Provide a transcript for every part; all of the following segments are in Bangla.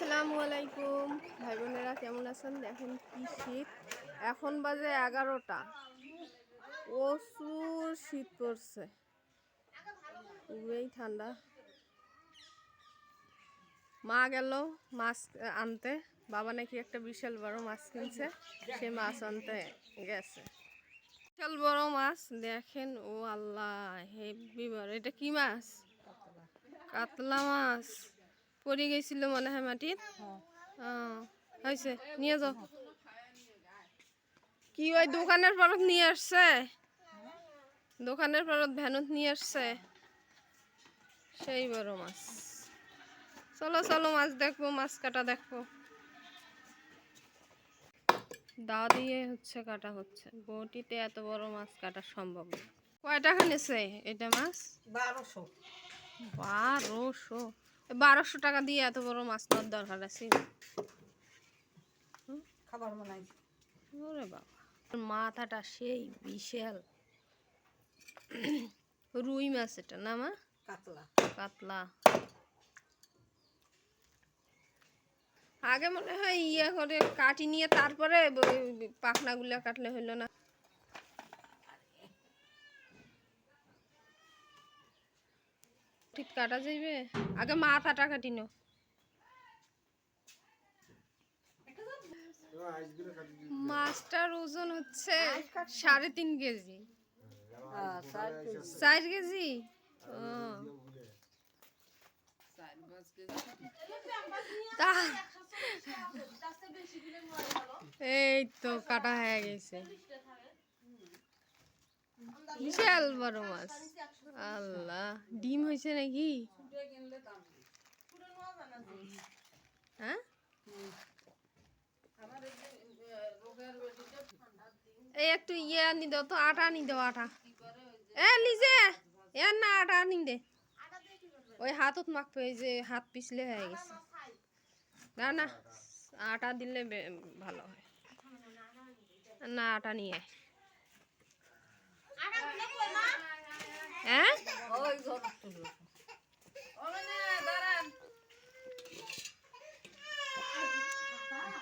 আসসালামু আলাইকুম। ভাই বোনেরা, কেমন আছেন? দেখেন কি শীত। এখন বাজে এগারোটা। প্রচুর শীত পড়ছে। খুবই ঠান্ডা। মা গেল মাছ আনতে। বাবা নাকি একটা বিশাল বড় মাছ কিনছে। সে মাছ আনতে গেছে। বিশাল বড় মাছ। দেখেন, ও আল্লাহ, হেভি বড়। এটা কি মাছ? কাতলা মাছ। পড়ে গেছিল মনে হয় মাটির হ্যাঁ হয়েছে নিয়ে যাও। কি ওই দোকানের পরত নিয়ে আসছে। দোকানের পরত ভ্যানত নিয়ে আসছে। সেই বড় মাছ। চলো চলো মাছ দেখব মাছ কাটা দেখব। দা দিয়ে হচ্ছে কাটা হচ্ছে। বটিতে এত বড় মাছ কাটা সম্ভব না। কয় টাকা নিছে এটা মাছ? বারোশো। বারোশো। বারোশো টাকা দিয়ে এত বড় মাছ নেওয়ার দরকার আছে। খাবার বানাই ওরে বাবা। মাথাটা সেই বিশাল। রুই মাছ এটা না মা? কাতলা। কাতলা। আগে মনে হয় ইয়ে করে কাটি নিয়ে তারপরে পাখনাগুলো কাটলে হইল না ঠিক কাটা যাইবে? আগে মাথাটা কাটি নো মাছটার ওজন হচ্ছে সাড়ে তিন কেজি। চার কেজি? এই তো কাটা হয়ে গেছে। বিশাল বড় মাছ। আল্লাহ, ডিম হয়েছে নাকি? হ্যাঁ? এই একটু ইয়ে আনি দাও তো, আটা আনি দাও, আটা। এ, লিজে। এ, না, আটা আনি দে। ওই হাতত মাখবে এই যে, হাত পিছলে হয়ে গেছে। না না, আটা দিলে ভালো হয়। না, আটা নিয়ে। হ্যাঁ?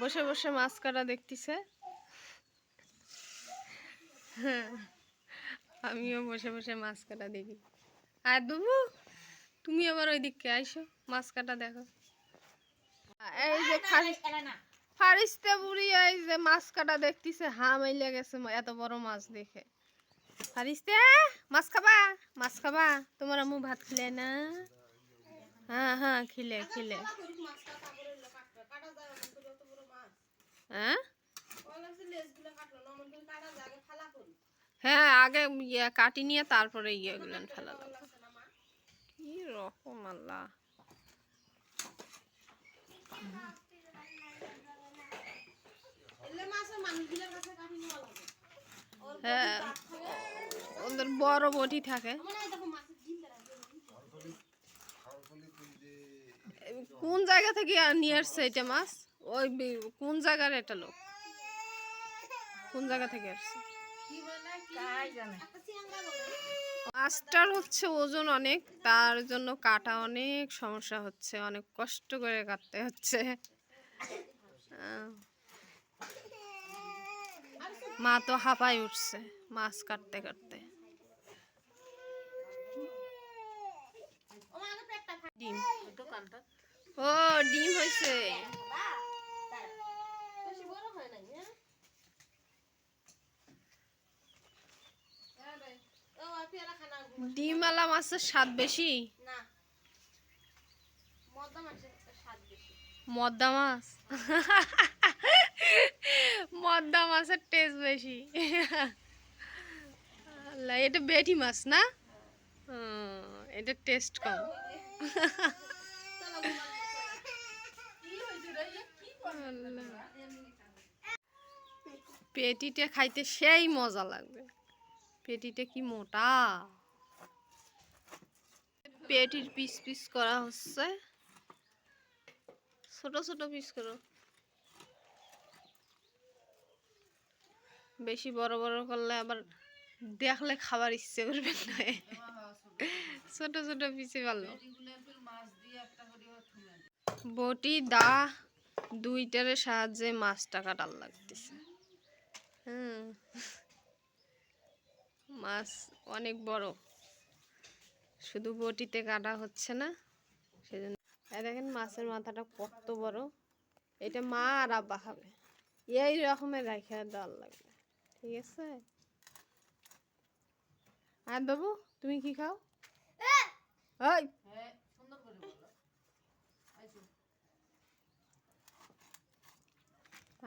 বসে বসে মাছ কাটা দেখতেছে। হ্যাঁ, আমিও বসে বসে মাছ কাটা দেখি। আর দুবু তুমি আবার ওই দিককে আইসো মাছ কাটা দেখো। এই যে ফারিস- ফারিস্তা বুড়ি এই যে মাছ কাটা দেখতেছে হা মাইলে গেছে এত বড় মাছ দেখে। ফারিস্তা, মাছ খাবা? মাছ খাবা? তোমার আম্মু ভাত খেলে না? হ্যাঁ হ্যাঁ খিলে খিলে। হ্যাঁ? হ্যাঁ আগে ইয়ে কাটি নিয়ে তারপরে ইয়ে গুলেন ফেলা যাবে কি রকম আল্লাহ। হ্যাঁ। ওদের বড় বটি থাকে। কোন জায়গা থেকে নিয়ে আসছে এটা মাছ? ওই কোন জায়গার এটা লোক? কোন জায়গা থেকে আসছে? মাছটার হচ্ছে ওজন অনেক, তার জন্য কাটা অনেক সমস্যা হচ্ছে, অনেক কষ্ট করে কাটতে হচ্ছে। মা তো হাঁপাই উঠছে মাছ কাটতে কাটতে। ডিম। ও, ডিম হয়েছে। ডিমওয়ালা মাছের স্বাদ বেশি? মদ্দা মাছ। মদ্দা মাছের টেস্ট বেশি। আল্লাহ, এটা বেটি মাছ না? এটা টেস্ট কম। পেটিটা খাইতে সেই মজা লাগবে। পেটিটা কি মোটা? পেটির পিস পিস করা হচ্ছে। ছোট ছোট পিস করো। বেশি বড় বড় করলে আবার দেখলে খাবার ইচ্ছে করবে না। ছোট ছোট পিসে ভালো। বটি, দা, দুইটারে সাহায্যে মাছটা কাটার লাগতেছে। হুম। মাছ অনেক বড়। শুধু বটিতে কাটা হচ্ছে না। দেখেন মাছের মাথাটা কত বড় এটা মা আর আব্বা খাবে এই রকমের রাখা দেওয়ার লাগবে ঠিক আছে আর বাবু তুমি কি খাও হ্যাঁ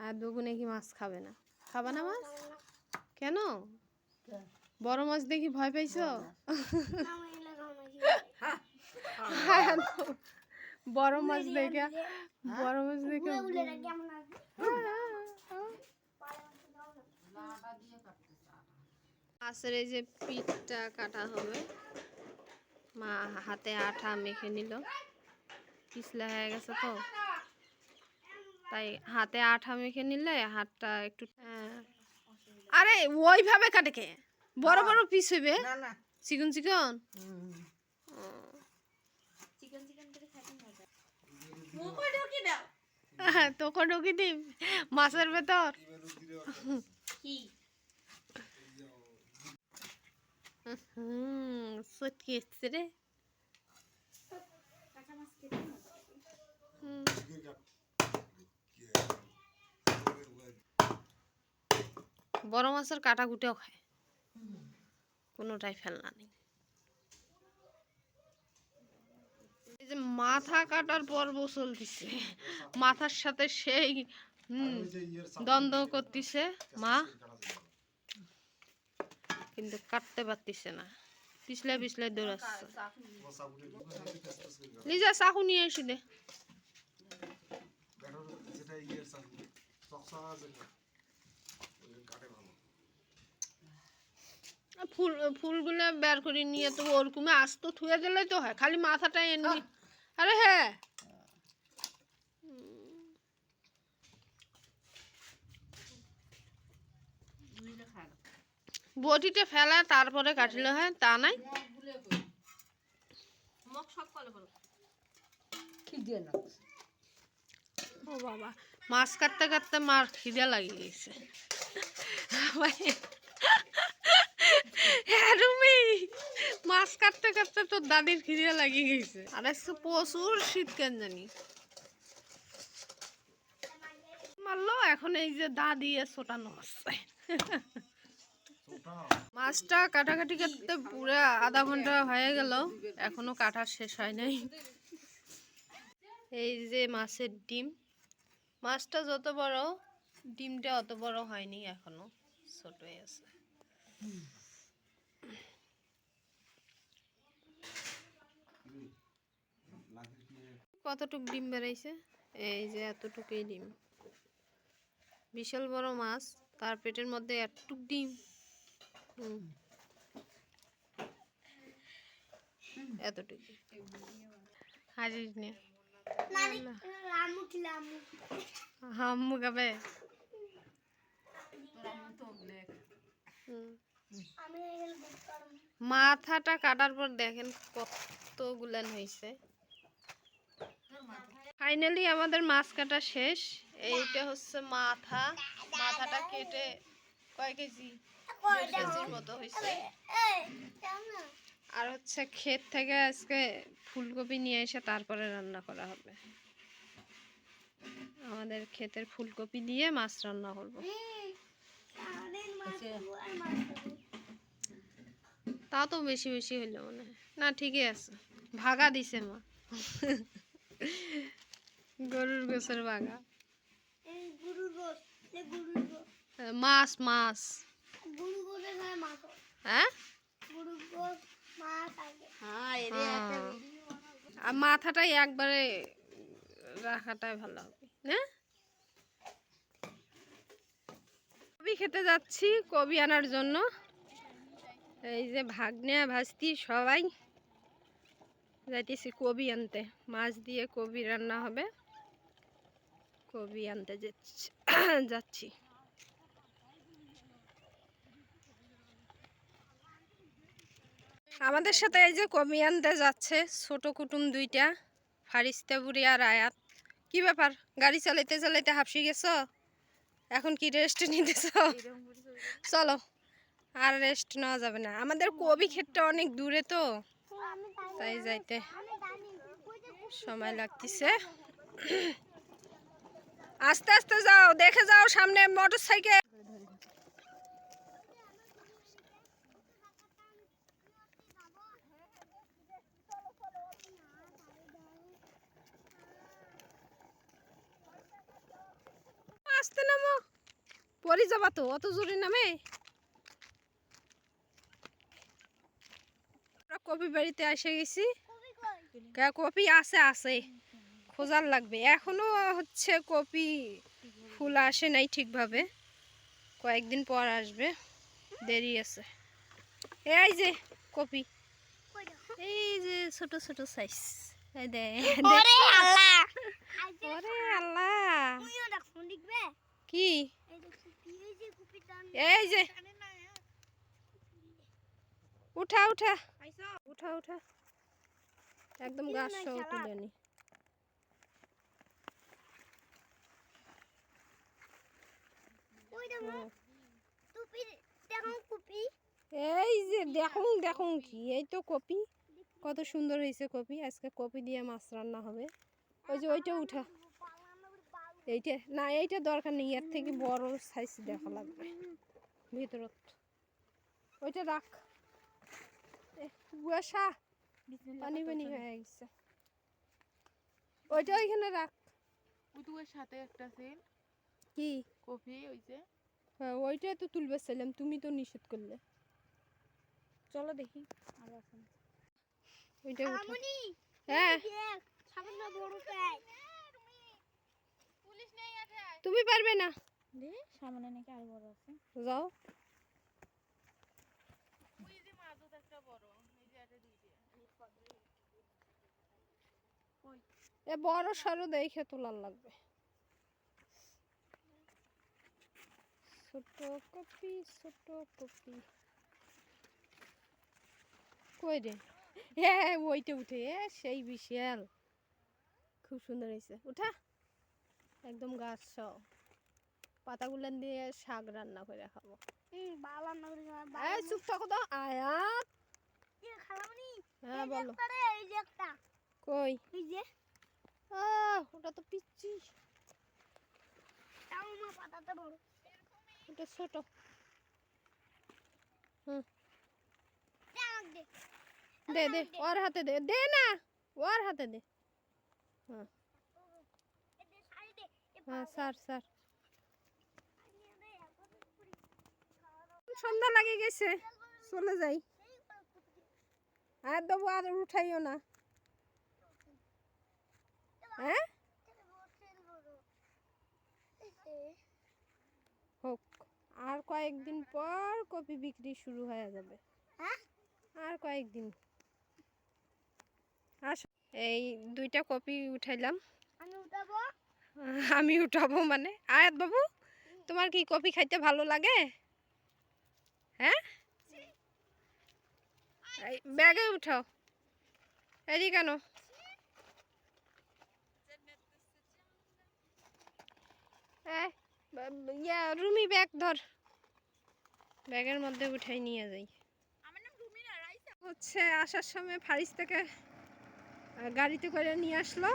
আর বাবু নাকি মাছ খাবে না খাবে না মাছ কেন বড় মাছ দেখি ভয় পাইছো হ্যাঁ, বড় মাছ দেখে বড় মাছ দেখে মাছের এই যে পিঠটা কাটা হবে মা হাতে আঠা মেখে নিল। পিছলা হয়ে গেছে তো। তাই হাতে আঠা মেখে নিলে হাতটা একটু হ্যাঁ। আরে ওইভাবে কাটে কে? বড় বড় পিস হইবে? না না। চিকন চিকন মুখে ঢুকি দাও তোকে ঢুকি দিম মাছের ভেতর। হুম এসছে রে। বড় মাছের কাটা গুটেও খায়। কোনোটাই ফেলনা নেই। এই যে মাথা কাটার পর্ব চলতেছে মাথার সাথে সেই হুম দ্বন্দ্ব করতেছে মা। কিন্তু কাটতে পারতেছে না। পিছলে পিছলে দৌড়াচ্ছে। লিজা চাকু নিয়ে এসে দে যেটা ইয়ের চাকু চকচকা যেটা ওই কাটে ভালো ফুল ফুলগুলো বের করে নিয়ে তো ওরকমে আস্ত থুয়ে দিলেই তো হয় খালি মাথাটা এমনি আরে হ্যাঁ। বটিতে ফেলা তারপরে কাটলে হয় তা নাই। ও বাবা মাছ কাটতে কাটতে মার খিদে লাগিয়ে গেছে। হ্যাঁ রুমি। মাছ কাটতে কাটতে তোর দাদির খিদে লাগিয়ে গেছে। আর আজকে প্রচুর শীত কেন জানি? মারলো, এখন এই যে দা দিয়ে ছোটানো হচ্ছে মাছটা কাটাকাটি করতে পুরো আধা ঘণ্টা হয়ে গেল, এখনও কাটা শেষ হয় নাই। এই যে মাছের ডিম। মাছটা যত বড়, ডিমটা অত বড় হয়নি এখনও, ছোটই আছে। কতটুক ডিম বেড়াইছে? এই যে এতটুকুই ডিম। বিশাল বড় মাছ তার পেটের মধ্যে এতটুক ডিম। এতটুকু হাজির নে। হুম। মাথাটা কাটার পর দেখেন কতগুলান হয়েছে ফাইনালি আমাদের মাছ কাটা শেষ। এইটা হচ্ছে মাথা। মাথাটা কেটে কয় কেজি? কেজির মতো হয়েছে। আর হচ্ছে ক্ষেত থেকে আজকে ফুলকপি নিয়ে এসে তারপরে রান্না করা হবে। আমাদের ক্ষেতের ফুলকপি দিয়ে মাছ রান্না করব। তা তো বেশি বেশি হইল মনে হয়। না, ঠিকই আছে। ভাগা দিছে মা। গরুর গোছের ভাগা মাছ মাছ। হ্যাঁ? হ্যাঁ হ্যাঁ। আর মাথাটাই একবারে রাখাটাই ভালো হবে না? কবি খেতে যাচ্ছি কবি আনার জন্য। এই যে ভাগ্নে ভাস্তি সবাই। যাইতেছি কবি আনতে। মাছ দিয়ে কবি রান্না হবে। কবি আনতে যাচ্ছি আমাদের সাথে এই যে কবি আনতে যাচ্ছে, ছোট কুটুম দুইটা, ফারিস্তা, বুড়ি আর আয়াত। কি ব্যাপার? গাড়ি চালাইতে চালাইতে হাফসি গেছো? এখন কি রেস্ট নিতেছ? চলো, আর রেস্ট নেওয়া যাবে না। আমাদের কবি ক্ষেতটা অনেক দূরে তো, তাই যাইতে সময় লাগতেছে। আস্তে আস্তে যাও দেখে যাও সামনে মোটর সাইকেল আস্তে নামো। পরি যাবা তো অত জোরে নামে। কপি বাড়িতে এসে গেছি। কপি আছে আছে। খোঁজার লাগবে। এখনও হচ্ছে কপি ফুল আসে নাই ঠিকভাবে। কয়েকদিন পর আসবে দেরি আছে। এই যে কপি। এই যে ছোট ছোট সাইজ কি? এই যে উঠা উঠা। উঠা উঠা। একদম গাছ সহ তুলে নি। এই যে দেখুন দেখুন কি এই তো কপি। কত সুন্দর হয়েছে কপি আজকে কপি দিয়ে মাছ রান্না হবে। ওই যে ওইটা উঠা। এইটা না এইটা দরকার নেই এর থেকে বড় সাইজ দেখা লাগবে। ভিতরত। ওইটা রাখ। কুয়াশা। পানি পানি হয়ে গেছে। ওইটা ওইখানে রাখ। সাথে একটা সেল কি? কফি ওই যে। হ্যাঁ ওইটাই তো তুলবে ছিলাম তুমি তো নিষেধ করলে। চলো দেখি। ওইটা উঠা। হ্যাঁ। তুমি পারবে না। সামনে নাকি আর বড় আছে। যাও। ওই যে মাঝত একটা বড় এই যে একটা দুইটা। এ বড় সরো দেখে তোলার লাগবে। ছোট কপি ছোট কপি। কই রে? হ্যাঁ ওইটা উঠে সেই বিশাল। খুব সুন্দর হয়েছে। উঠা। একদম গাছ সব। পাতাগুলো দিয়ে শাক রান্না করে খাব। চুপ থাকো তো। আয়াত। হ্যাঁ বলো। কই? ওটা তো পিচ্ছি। ওটা ছোট। দে দে, ওর হাতে দে দে না, ওর হাতে দে। হ্যাঁ হ্যাঁ স্যার সন্ধ্যা লাগে গেছে, চলে যাই। আর দেবো আর উঠাইও না। হ্যাঁ? আর কয়েকদিন পর কপি বিক্রি শুরু হয়ে যাবে। আর কয়েকদিন। আস এই দুইটা কপি উঠাইলাম। আমি উঠাবো? মানে। আয়াত বাবু তোমার কি কপি খাইতে ভালো লাগে? হ্যাঁ? এই ব্যাগে উঠাও। এদি কেন? ইয়া রুমি ব্যাগ ধর। ব্যাগের মধ্যে উঠাই নিয়ে যাই। হচ্ছে আসার সময় ফারিস থেকে গাড়িতে করে নিয়ে আসলো।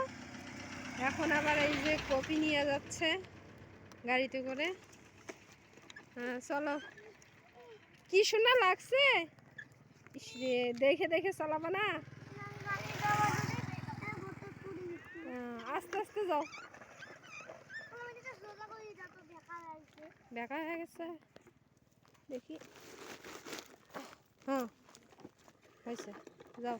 এখন আবার এই যে কপি নিয়ে যাচ্ছে গাড়িতে করে। হ্যাঁ চলো। কি শোনা লাগছে? দেখে দেখে চালাবো না? হ্যাঁ, আস্তে আস্তে যাও। দেখা হয়ে গেছে। দেখি। হ্যাঁ হয়েছে যাও।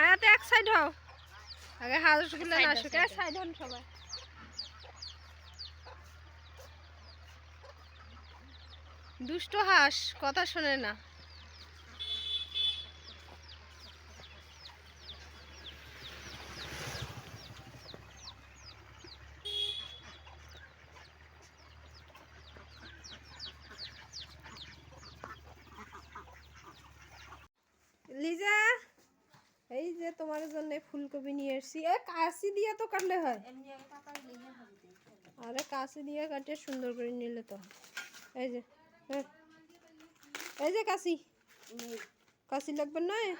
আয়াতে এক সাইড হও। আগে হাঁসগুলো না এক সাইড হন সবাই? দুষ্ট হাঁস কথা শোনে না। তোমার জন্য ফুলকপি নিয়ে এসেছি। এ কাশি দিয়ে তো কাটলে হয়। আরে কাশি দিয়ে কাটিয়ে সুন্দর করে নিলে তো এই যে। এই যে কাশি। কাশি লাগবে নয়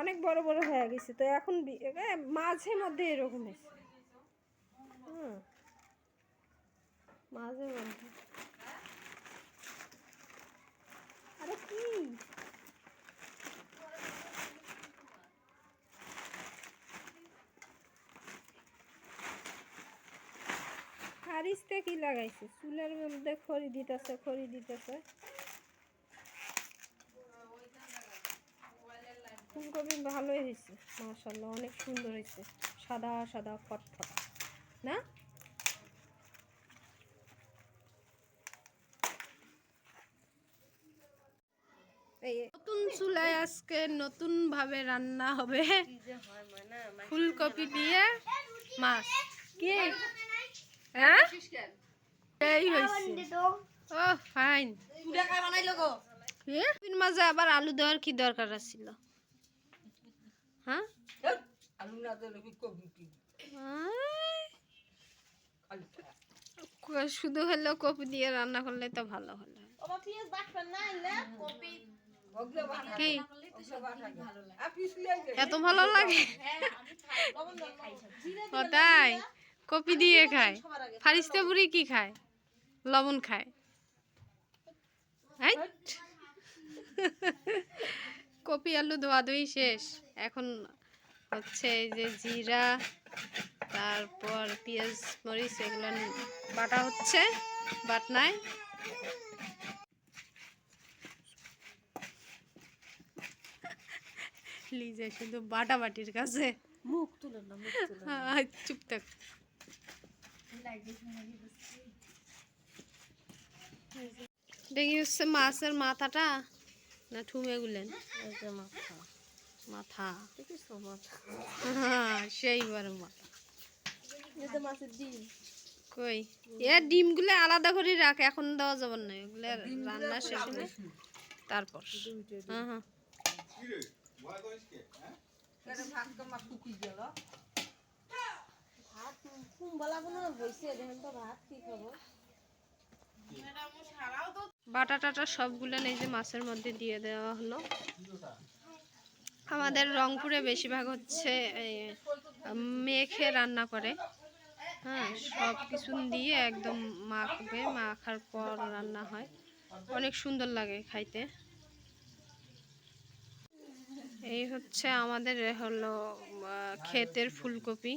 অনেক বড় বড় হয়ে গেছে তো এখন মাঝে মধ্যে এরকম হয়েছে। হুম। মাঝে মধ্যে। আরে কি? কি লাগাইছে? চুলের মধ্যে খড়ি দিতেছে খড়ি দিতেছে। ফুলকপি ভালোই হয়েছে মাশাল্লাহ অনেক সুন্দর হয়েছে সাদা সাদা ফটফট না? নতুন চুলায় আজকে নতুন ভাবে রান্না হবে। ফুলকপি দিয়ে মাছ। কি? হ্যাঁ? এই হয়েছে ও ফাইন। এর মাঝে আবার আলু দেওয়ার কি দরকার ছিল হ্যাঁ? আলু না দিলে কি কবি কি? আয়, ক- শুধু হলো কপি দিয়ে রান্না করলে তো ভালো হলো। কি? এত ভালো লাগে? লবণ দিয়ে খাই জিরে ও তাই কপি দিয়ে খায়। আগে বুড়ি কি খায়? লবণ খায়। কপি আলু ধোয়া ধুই শেষ। এখন হচ্ছে এই যে জিরা তারপর পেঁয়াজ মরিচ এগুলো বাটা হচ্ছে বাটনায়। লিজে শুধু বাটা বাটির কাছে। মুখ তুলে না চুপ থাক। দেখি হচ্ছে মাছের মাথাটা না ঠুমে গুলেন? মাথা। মাথা। দেখিস মাথা। হ্যাঁ, সেইবার মাথা। এই যে মাছের ডিম। কই? এ ডিমগুলো আলাদা করে রাখ এখন দেওয়া যাবে না। ওগুলো রান্না শেষ তারপর। হ্যাঁ হ্যাঁ। বাটা টাটা সবগুলো এই যে মাছের মধ্যে দিয়ে দেওয়া হলো। আমাদের রংপুরে বেশিরভাগ হচ্ছে মেখে রান্না করে। হ্যাঁ সব কিছু দিয়ে একদম মাখবে, মাখার পর রান্না হয়। অনেক সুন্দর লাগে খাইতে। এই হচ্ছে আমাদের হলো ক্ষেতের ফুলকপি।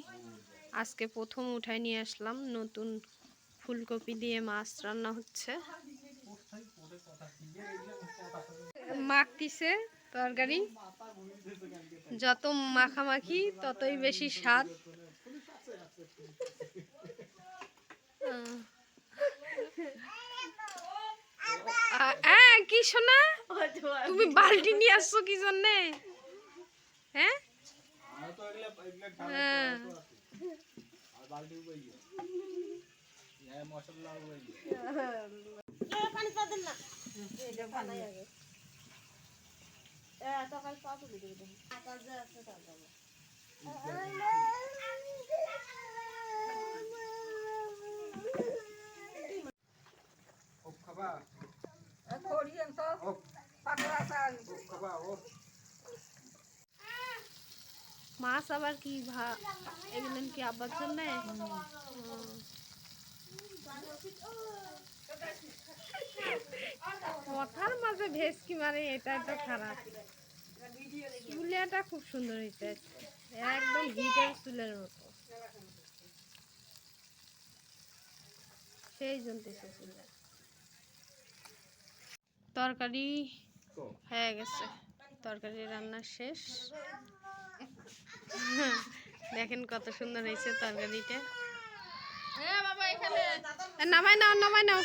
আজকে প্রথম উঠায় নিয়ে আসলাম। নতুন ফুলকপি দিয়ে মাছ রান্না হচ্ছে। মাখতিছে তরকারি। যত মাখামাখি ততই বেশি স্বাদ। কি শোনা তুমি বালতি নিয়ে আসছো কি জন্যে? হ্যাঁ? হ্যাঁ। পানি পা দেন না। এটা বানাই আগে। এ তরকারি পা তুলে দিবি দেখি। আকাশ যে আছে তার যাব খড়িয়েন তো পাকড়া চাল মাছ আবার কি ভা এগুলো কি আবার জন্য? কথার মাঝে ভেসকি মারে এটা তো খারাপ। চুলিয়াটা খুব সুন্দর হয়েছে একদম হিটের চুলের মতো। সেই জন্য তরকারি হয়ে গেছে। তরকারি রান্না শেষ। দেখেন কত সুন্দর হয়েছে তরকারিটা। এ, নামাই নাও নামাই নাও।